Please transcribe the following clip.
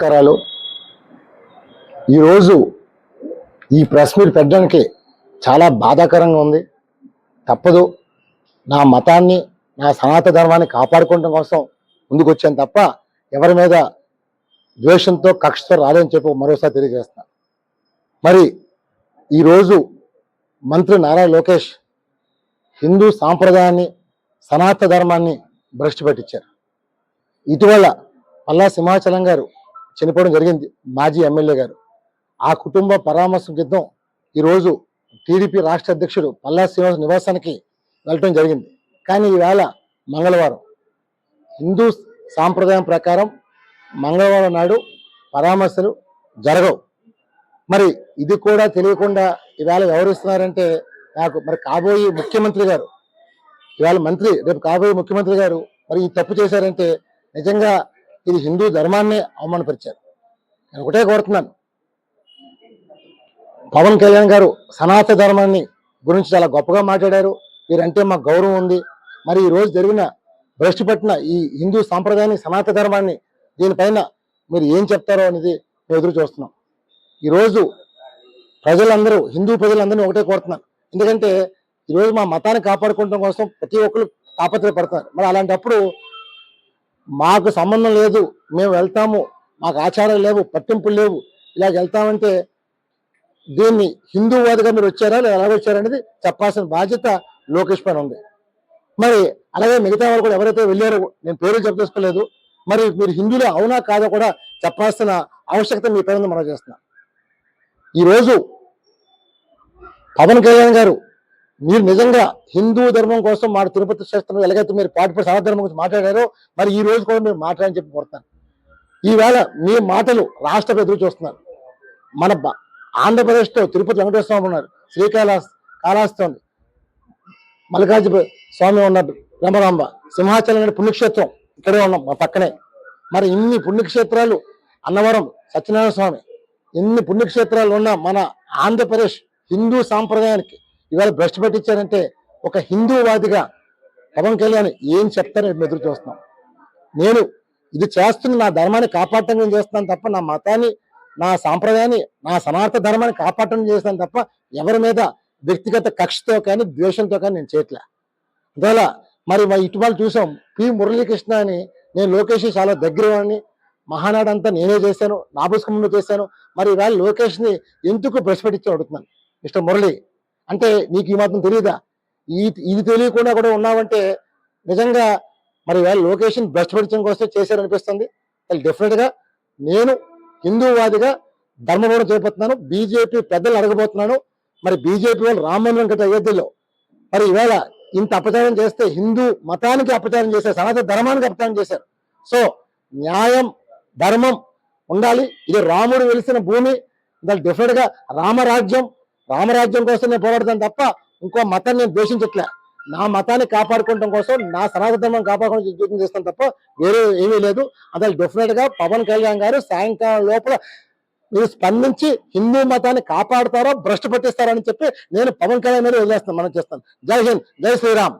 నమస్కారాలు. ఈరోజు ఈ ప్రెస్ మీట్ పెట్టడానికి చాలా బాధాకరంగా ఉంది. తప్పదు. నా మతాన్ని నా సనాతన ధర్మాన్ని కాపాడుకోవడం కోసం ముందుకు వచ్చాను తప్ప ఎవరి మీద ద్వేషంతో కక్షతో రాలేని చెప్పి మరోసారి తెలియజేస్తున్నా. మరి ఈరోజు మంత్రి నారా లోకేష్ హిందూ సాంప్రదాయాన్ని సనాతన ధర్మాన్ని భ్రష్టు పట్టించారు ఇటీవల పల్లా సింహాచలం గారు చనిపోవడం జరిగింది మాజీ ఎమ్మెల్యే గారు. ఆ కుటుంబ పరామర్శం క్రితం ఈరోజు టీడీపీ రాష్ట్ర అధ్యక్షుడు పల్లా శ్రీనివాస నివాసానికి వెళ్ళటం జరిగింది. కానీ ఈవేళ మంగళవారం హిందూ సాంప్రదాయం ప్రకారం మంగళవారం నాడు పరామర్శలు జరగవు. మరి ఇది కూడా తెలియకుండా ఈవేళ వ్యవహరిస్తున్నారంటే నాకు మరి కాబోయే ముఖ్యమంత్రి గారు ఇవాళ మంత్రి రేపు కాబోయే ముఖ్యమంత్రి గారు మరి ఈ తప్పు చేశారంటే నిజంగా ఇది హిందూ ధర్మాన్నే అవమానపరిచారు. నేను ఒకటే కోరుతున్నాను. పవన్ కళ్యాణ్ గారు సనాతన ధర్మాన్ని గురించి చాలా గొప్పగా మాట్లాడారు. వీరంటే మాకు గౌరవం ఉంది. మరి ఈ రోజు జరిగిన భ్రష్టు పట్టిన ఈ హిందూ సాంప్రదాయాన్ని సనాతన ధర్మాన్ని దీనిపైన మీరు ఏం చెప్తారో అనేది మేము ఎదురు చూస్తున్నాం. ఈరోజు ప్రజలందరూ హిందూ ప్రజలందరినీ ఒకటే కోరుతున్నాను. ఎందుకంటే ఈరోజు మా మతాన్ని కాపాడుకోవడం కోసం ప్రతి ఒక్కరు తాపత్రయపడుతున్నారు. మరి అలాంటప్పుడు మాకు సంబంధం లేదు మేము వెళ్తాము మాకు ఆచారాలు లేవు పట్టింపులు లేవు ఇలాగ వెళ్తామంటే దీన్ని హిందూవాదిగా మీరు వచ్చారా లేదా ఎలా వచ్చారనేది చెప్పాల్సిన బాధ్యత లోకేష్ పైన ఉంది. మరి అలాగే మిగతా వాళ్ళు కూడా ఎవరైతే వెళ్ళారో నేను పేరు చెప్పదలుచుకోలేదు మరి మీరు హిందువులే అవునా కాదో కూడా చెప్పాల్సిన ఆవశ్యకత మీ పైన మనం చేస్తున్నాం. ఈరోజు పవన్ కళ్యాణ్ గారు మీరు నిజంగా హిందూ ధర్మం కోసం మా తిరుపతి శాస్త్రం ఎలాగైతే మీరు పాటుపడి సనాతన ధర్మం గురించి మాట్లాడారో మరి ఈ రోజు కూడా మీరు మాట్లాడని చెప్పి కోరుతాను. ఈవేళ మీ మాటలు రాష్ట్ర ఎదురు చూస్తున్నారు. మన ఆంధ్రప్రదేశ్లో ఆంధ్రప్రదేశ్తో తిరుపతి వెంకటేశ్వర స్వామి ఉన్నారు. శ్రీకాళహస్ కాళహస్తి ఉంది మల్లికార్జున స్వామి ఉన్నారు బ్రహ్మరాంబ సింహాచలం అనే పుణ్యక్షేత్రం ఇక్కడే ఉన్నాం మా పక్కనే. మరి ఇన్ని పుణ్యక్షేత్రాలు అన్నవరం సత్యనారాయణ స్వామి ఎన్ని పుణ్యక్షేత్రాలు ఉన్న మన ఆంధ్రప్రదేశ్ హిందూ సాంప్రదాయానికి ఇవాళ బ్రష్ పట్టించారంటే ఒక హిందూవాదిగా పవన్ కళ్యాణ్ ఏం చెప్తారని ఎదురు చూస్తున్నాం. నేను ఇది చేస్తున్న నా ధర్మాన్ని కాపాడటం నేను చేస్తున్నాను తప్ప నా మతాన్ని నా సాంప్రదాయాన్ని నా సనాతన ధర్మాన్ని కాపాడటం చేస్తాను తప్ప ఎవరి మీద వ్యక్తిగత కక్షతో కానీ ద్వేషంతో కానీ నేను చేయట్లే. అందువల్ల మరి మా ఇటువంటి చూసాం పి మురళీకృష్ణ అని నేను లోకేష్ చాలా దగ్గర వాడిని మహానాడు అంతా నేనే చేశాను నా పుస్తకంలో చేశాను. మరి ఇవాళ లోకేష్ని ఎందుకు ఎందుకు పెట్టించి అడుగుతున్నాను. మిస్టర్ మురళి అంటే నీకు ఈ మాత్రం తెలియదా ఈ ఇది తెలియకుండా కూడా ఉన్నావంటే నిజంగా మరి ఇవాళ లోకేషన్ భ్రష్టపరిచయం కోసం చేశారనిపిస్తుంది. వాళ్ళు గా నేను హిందూవాదిగా ధర్మవరం చేపడుతున్నాను బీజేపీ పెద్దలు అడగబోతున్నాను. మరి బీజేపీ వాళ్ళు రామమోహన్ వెంకట అయోధ్యలో మరి ఈవేళ ఇంత అపచారం చేస్తే హిందూ మతానికి అపచారం చేశారు సనాతన ధర్మానికి అపచారం చేశారు. సో న్యాయం ధర్మం ఉండాలి. ఇది రాముడు వెలిసిన భూమి. దాని డెఫినెట్గా రామరాజ్యం రామరాజ్యం కోసం నేను పోరాడతాను తప్ప ఇంకో మతాన్ని నేను ద్వేషించట్లే. నా మతాన్ని కాపాడుకోవడం కోసం నా సనాతన ధర్మం కాపాడుకోవడం ఉద్యోగం చేస్తాను తప్ప వేరే ఏమీ లేదు. అసలు డెఫినెట్గా పవన్ కళ్యాణ్ గారు సాయంకాలం లోపల మీరు స్పందించి హిందూ మతాన్ని కాపాడుతారో భ్రష్టు పట్టిస్తారని చెప్పి నేను పవన్ కళ్యాణ్ మీద వదిలేస్తాను మనం చేస్తాను. జై హింద్ జై శ్రీరామ్.